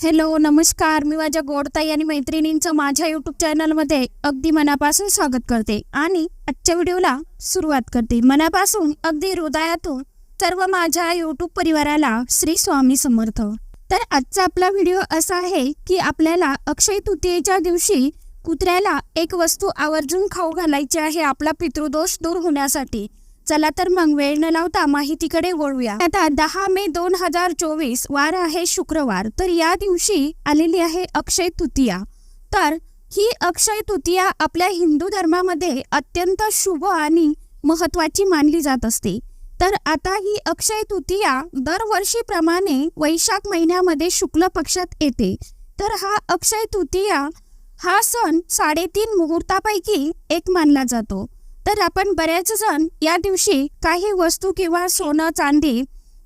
Hello नमस्कार. मी माझ्या गोडताई आणि मैत्रिणींचं माझ्या युट्यूब चॅनलमध्ये अगदी मनापासून स्वागत करते आणि आजच्या व्हिडिओला सुरुवात करते. मनापासून अगदी हृदयातून सर्व माझ्या युट्यूब परिवाराला श्री स्वामी समर्थ. तर आजचा आपला व्हिडिओ असा आहे की आपल्याला अक्षय तृतीयेच्या दिवशी कुत्र्याला एक वस्तू आवर्जून खाऊ घालायची आहे आपला पितृदोष दूर होण्यासाठी. चला तर मग वेळ न लावता माहितीकडे वळूया. आता दहा मे दोन हजार चोवीस वार आहे शुक्रवार तर या दिवशी आलेली आहे अक्षय तृतीया. तर ही अक्षय तृतीया आपल्या हिंदू धर्मामध्ये अत्यंत शुभ आणि महत्वाची मानली जात असते. तर आता ही अक्षय तृतीया दरवर्षीप्रमाणे वैशाख महिन्यामध्ये शुक्ल पक्षात येते. तर हा अक्षय तृतीया हा सण साडेतीन मुहूर्तापैकी एक मानला जातो. तर आपण बरेच जण या दिवशी काही वस्तू किंवा सोनं चांदी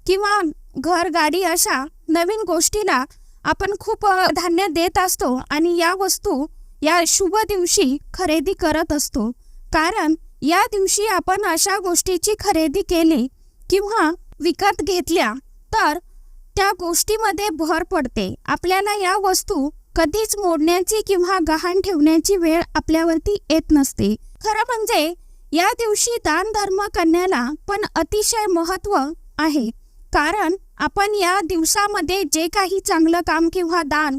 किंवा घर गाडी अशा नवीन गोष्टीला आपण खूप धान्य देत असतो आणि या वस्तू या शुभ दिवशी खरेदी करत असतो. कारण या दिवशी आपण अशा गोष्टीची खरेदी केली किंवा विकत घेतल्या तर त्या गोष्टीमध्ये भर पडते. आपल्याला या वस्तू कधीच मोडण्याची किंवा गहाण ठेवण्याची वेळ आपल्यावरती येत नसते. खरं म्हणजे या दिवशी दान धर्म करण्याला पण अतिशय महत्त्व आहे. कारण आपण या दिवसामध्ये जे काही चांगलं काम किंवा दान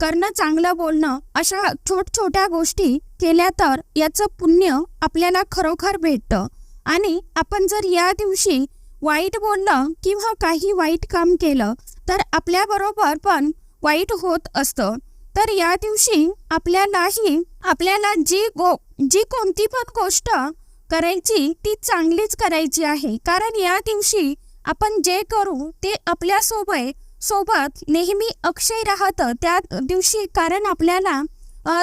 करणं चांगलं बोलणं अशा छोट छोट्या गोष्टी केल्या तर याचं पुण्य आपल्याला खरोखर भेटतं. आणि आपण जर या दिवशी वाईट बोललं किंवा काही वाईट काम केलं तर आपल्याबरोबर पण वाईट होत असतं. तर या दिवशी आपल्यालाही आपल्याला जी गो जी कोणती पण गोष्ट करायची ती चांगलीच करायची आहे. कारण या दिवशी आपण जे करू ते आपल्यासोबत सोबत नेहमी अक्षय राहतं. त्या दिवशी कारण आपल्याला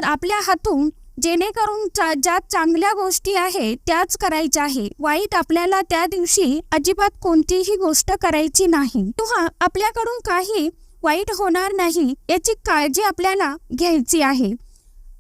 आपल्या हातून जेणेकरून चा- ज्या चांगल्या गोष्टी आहेत त्याच करायच्या आहे. वाईट आपल्याला त्या दिवशी अजिबात कोणतीही गोष्ट करायची नाही. किंवा आपल्याकडून काही वाईट होणार नाही याची काळजी आपल्याला घ्यायची आहे.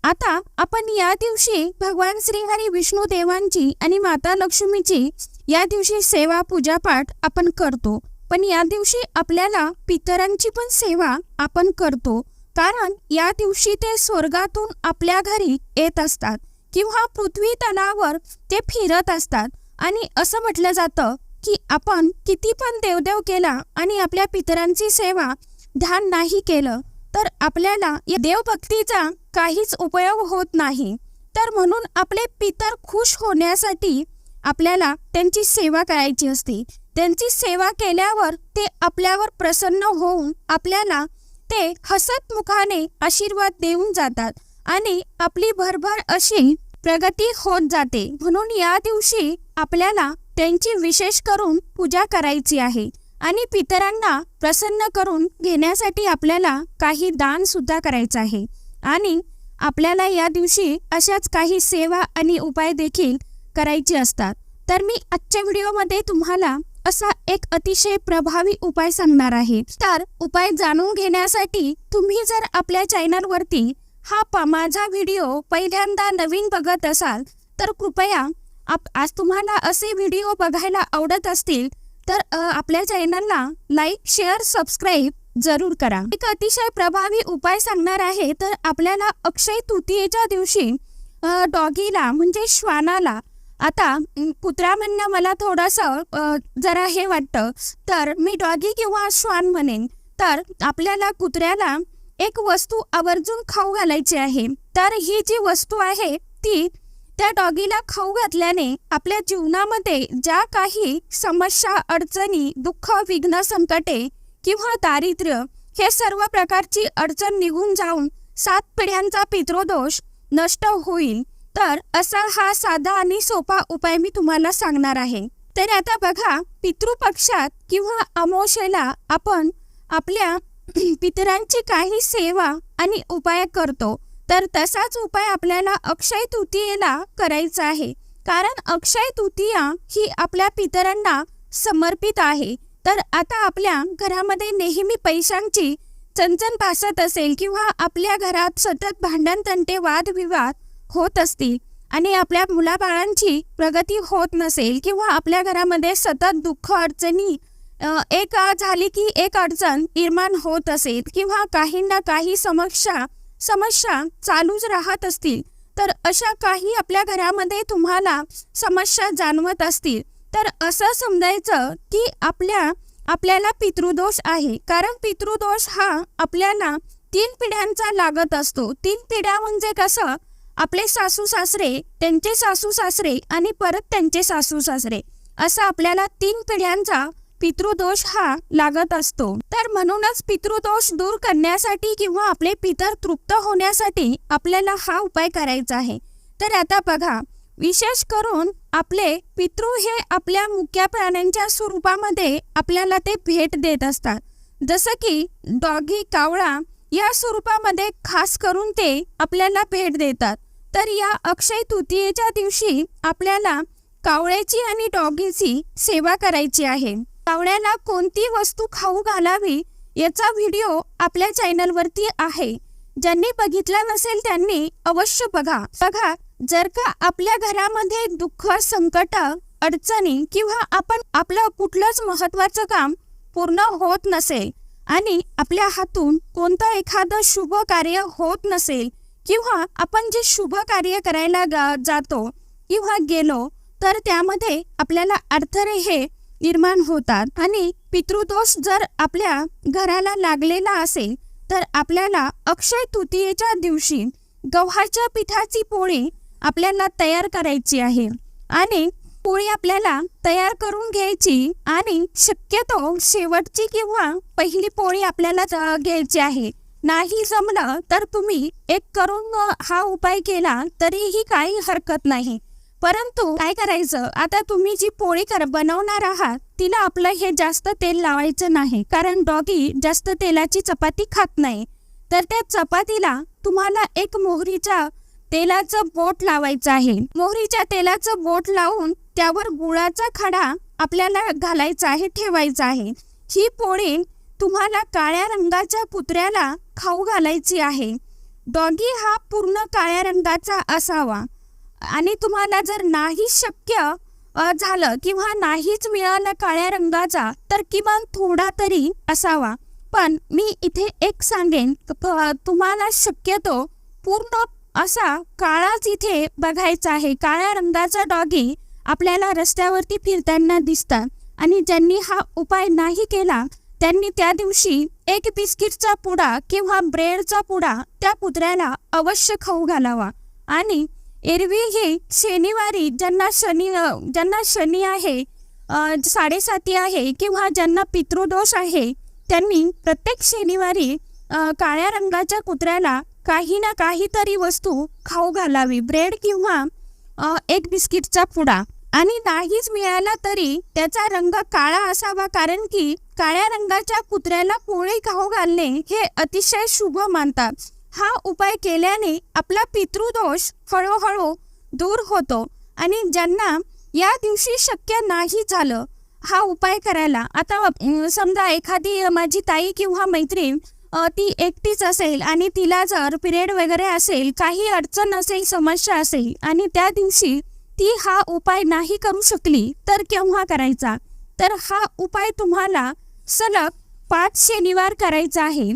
आता आपण या दिवशी भगवान श्रीहरी विष्णू देवांची आणि माता लक्ष्मीची या दिवशी सेवा पूजापाठ आपण करतो. पण या दिवशी आपल्याला पितरांची पण सेवा आपण करतो. कारण या दिवशी ते स्वर्गातून आपल्या घरी येत असतात किंवा पृथ्वी तलावर ते फिरत असतात. आणि असं म्हटलं जातं की आपण किती पण देवदेव केला आणि आपल्या पितरांची सेवा ध्यान नाही केलं तर आपल्याला या देवभक्तीचा काहीच उपयोग होत नाही. तर म्हणून आपले पितर खुश होण्यासाठी आपल्याला त्यांची सेवा करायची असते. त्यांची सेवा केल्यावर ते आपल्यावर प्रसन्न होऊन आपल्याला ते हसत मुखाने आशीर्वाद देऊन जातात आणि आपली भरभर अशी प्रगती होत जाते. म्हणून या दिवशी आपल्याला त्यांची विशेष करून पूजा करायची आहे. आणि पितरांना प्रसन्न करून घेण्यासाठी आपल्याला काही दान सुद्धा करायचं आहे. आणि आपल्याला या दिवशी अशाच काही सेवा आणि उपाय देखील करायचे असतात. तर मी आजच्या व्हिडिओमध्ये तुम्हाला असा एक अतिशय प्रभावी उपाय सांगणार आहे. तर उपाय जाणून घेण्यासाठी तुम्ही जर आपल्या चॅनलवरती हा पा माझा व्हिडिओ पहिल्यांदा नवीन बघत असाल तर कृपया आप आज तुम्हाला असे व्हिडिओ बघायला आवडत असतील तर आपल्या चॅनलला लाईक शेअर सबस्क्राईब जरूर करा. एक अतिशय प्रभावी उपाय सांगणार आहे तर आपल्याला अक्षय तृतीयेच्या दिवशी डॉगीला म्हणजे श्वानाला आता कुत्रा म्हणणं मला थोडंसं जरा हे वाटतं तर मी डॉगी किंवा श्वान म्हणेन. तर आपल्याला कुत्र्याला एक वस्तू आवर्जून खाऊ घालायची आहे. तर ही जी वस्तू आहे ती त्या डॉगीला खाऊ घातल्याने आपल्या जीवनामध्ये ज्या काही समस्या अडचणी दुःख विघ्न संकटे किंवा दारिद्र्य हे सर्व प्रकारची अडचण निघून जाऊन सात पिढ्यांचा पितृदोष नष्ट होईल तर असा हा साधा आणि सोपा उपाय मी तुम्हाला सांगणार आहे. तर आता बघा पितृपक्षात किंवा अमोशेला आपण आपल्या पितरांची काही सेवा आणि उपाय करतो. तर तसाच उपाय आपल्याला अक्षय तृतीयेला करायचा आहे. कारण अक्षय तृतीया ही आपल्या पितरांना समर्पित आहे. तर आता आपल्या घरामध्ये नेहमी पैशांची चणचण भासत असेल किंवा आपल्या घरात सतत भांडण तंटे वादविवाद होत असतील आणि आपल्या मुलाबाळांची प्रगती होत नसेल किंवा आपल्या घरामध्ये सतत दुःख अडचणी एक झाली की एक अडचण निर्माण होत असेल किंवा काही ना काही समस्या समस्या चालूच राहत असतील तर अशा काही आपल्या घरामध्ये तुम्हाला समस्या जाणवत असतील तर असं समजायचं की आपल्या आपल्याला पितृदोष आहे. कारण पितृदोष हा आपल्याला तीन पिढ्यांचा लागत असतो. तीन पिढ्या म्हणजे कसं? आपले सासू सासरे त्यांचे सासू सासरे आणि परत त्यांचे सासू सासरे. असं आपल्याला तीन पिढ्यांचा पितृदोष हा लागत असतो. तर म्हणूनच पितृदोष दूर करण्यासाठी किंवा आपले पितर तृप्त होण्यासाठी आपल्याला हा उपाय करायचा आहे. तर आता बघा विशेष करून आपले पितृ हे आपल्या मुक्या प्राण्यांच्या स्वरूपामध्ये आपल्याला ते भेट देत असतात. जसं की डॉगी कावळा या स्वरूपामध्ये खास करून ते आपल्याला भेट देतात. तर या अक्षय तृतीयेच्या दिवशी आपल्याला कावळ्याची आणि डॉगीची सेवा करायची आहे. कावळ्याला कोणती वस्तू खाऊ घालावी याचा व्हिडिओ आपल्या चॅनलवरती आहे. ज्यांनी बघितला नसेल त्यांनी अवश्य बघा. बघा जर का आपल्या घरामध्ये दुःख संकट अडचणी किंवा आपण आपलं कुठलंच महत्वाचं काम पूर्ण होत नसेल आणि आपल्या हातून कोणतं एखादं शुभ कार्य होत नसेल किंवा आपण जे शुभ कार्य करायला जातो किंवा गेलो तर त्यामध्ये आपल्याला अडथळे हे निर्माण होतात. आणि पितृदोष जर आपल्या घराला लागलेला असेल तर आपल्याला अक्षय तृतीयेच्या दिवशी गव्हाच्या पिठाची पोळी आपल्याला तयार करायची आहे. आणि पोळी आपल्याला तयार करून घ्यायची आणि शक्यतो शेवटची किंवा पहिली पोळी आपल्याला घ्यायची आहे. नाही जमलं तर तुम्ही एक करून हा उपाय केला तरीही काही हरकत नाही. परंतु काय करायचं? आता तुम्ही जी पोळी कर बनवणार आहात तिला आपलं हे जास्त तेल लावायचं नाही. कारण डॉगी जास्त तेलाची चपाती खात नाही. तर त्या चपातीला तुम्हाला एक मोहरीच्या तेलाचं बोट लावायचं आहे. मोहरीच्या तेलाचं बोट लावून त्यावर गुळाचा खडा आपल्याला घालायचा आहे ठेवायचा आहे. ही पोळी तुम्हाला काळ्या रंगाच्या पुत्र्याला खाऊ घालायची आहे. डॉगी हा पूर्ण काळ्या रंगाचा असावा. आणि तुम्हाला जर नाही शक्य झालं किंवा नाहीच मिळालं काळ्या रंगाचा तर किमान थोडा तरी असावा. पण मी इथे एक सांगेन तुम्हाला शक्यतो पूर्ण असा काळाच इथे बघायचा आहे. काळ्या रंगाचा डॉगी आपल्याला रस्त्यावरती फिरताना दिसतात आणि ज्यांनी हा उपाय नाही केला त्यांनी त्या दिवशी एक बिस्किटचा पुडा किंवा ब्रेडचा पुडा त्या कुत्र्याला अवश्य खाऊ घालावा. आणि एरवी ही शनिवारी ज्यांना शनी ज्यांना शनी आहे साडेसाती आहे किंवा ज्यांना पितृदोष आहे त्यांनी प्रत्येक शनिवारी काळ्या रंगाच्या कुत्र्याला काही ना काहीतरी वस्तू खाऊ घालावी. ब्रेड किंवा एक बिस्किटचा पुडा. आणि नाहीच मिळाला तरी त्याचा रंग काळा असावा कारण की काळ्या रंगाच्या कुत्र्याला पोळी खाऊ घालणे हे अतिशय शुभ मानतात. हा उपाय केल्याने आपला पितृदोष हळूहळू दूर होतो आणि ज्यांना या दिवशी शक्य नाही झालं हा उपाय करायला. आता समजा एखादी माझी ताई किंवा मैत्रीण ती एकटीच असेल आणि तिला जर पिरियड वगैरे असेल काही अडचण असेल समस्या असेल आणि त्या दिवशी ती हा उपाय नाही करू शकली तर केव्हा करायचा? तर हा उपाय तुम्हाला सलग पाच शनिवार करायचा आहे.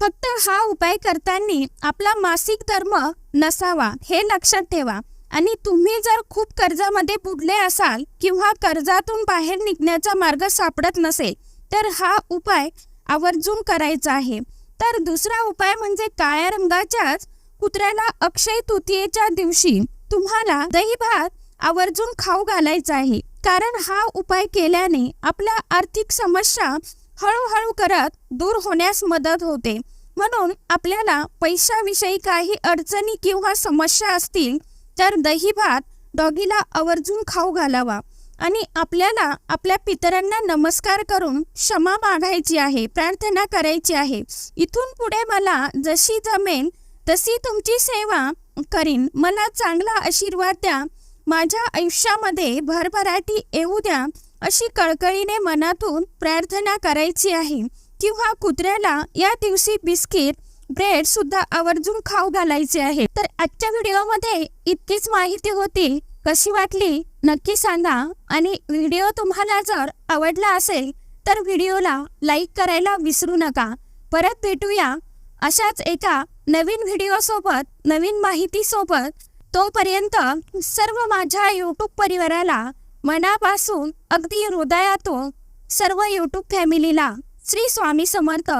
फक्त हा उपाय करताना आपला मासिक धर्म नसावा हे लक्षात ठेवा. आणि तुम्ही जर खूप कर्जामध्ये बुडले असाल किंवा कर्जातून बाहेर निघण्याचा मार्ग सापडत नसेल तर हा उपाय आवर्जून करायचा आहे. तर दुसरा उपाय म्हणजे काळ्या रंगाच्याच कुत्र्याला अक्षय तृतीयेच्या दिवशी तुम्हाला दही भात आवर्जून खाऊ घालायचा आहे. कारण हा उपाय केल्याने आपल्या आर्थिक समस्या हळूहळू करत दूर होण्यास मदत होते. म्हणून आपल्याला पैशाविषयी काही अडचणी किंवा समस्या असतील तर दही भात डॉगीला आवर्जून खाऊ घालावा आणि आपल्याला आपल्या पितरांना नमस्कार करून क्षमा मागायची आहे प्रार्थना करायची आहे. इथून पुढे मला जशी जमेल तशी तुमची सेवा करीन. मला चांगला आशीर्वाद द्या. माझ्या आयुष्यामध्ये भरभराटी येऊ द्या. अशी कळकळीने मनातून प्रार्थना करायची आहे. किंवा कुत्र्याला या दिवशी बिस्किट ब्रेड सुद्धा आवर्जून खाऊ घालायचे आहे. तर आजच्या व्हिडिओमध्ये इतकीच माहिती होती. कशी वाटली? नक्की सांगा. आणि व्हिडिओ तुम्हाला जर आवडला असेल तर व्हिडिओला लाईक करायला विसरू नका. परत भेटूया अशाच एका नवीन व्हिडिओसोबत नवीन माहितीसोबत. तोपर्यंत सर्व माझ्या यूट्यूब परिवाराला मनापासून अगदी हृदयातून सर्व यूट्यूब फॅमिलीला श्री स्वामी समर्थ.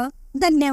धन्यवाद.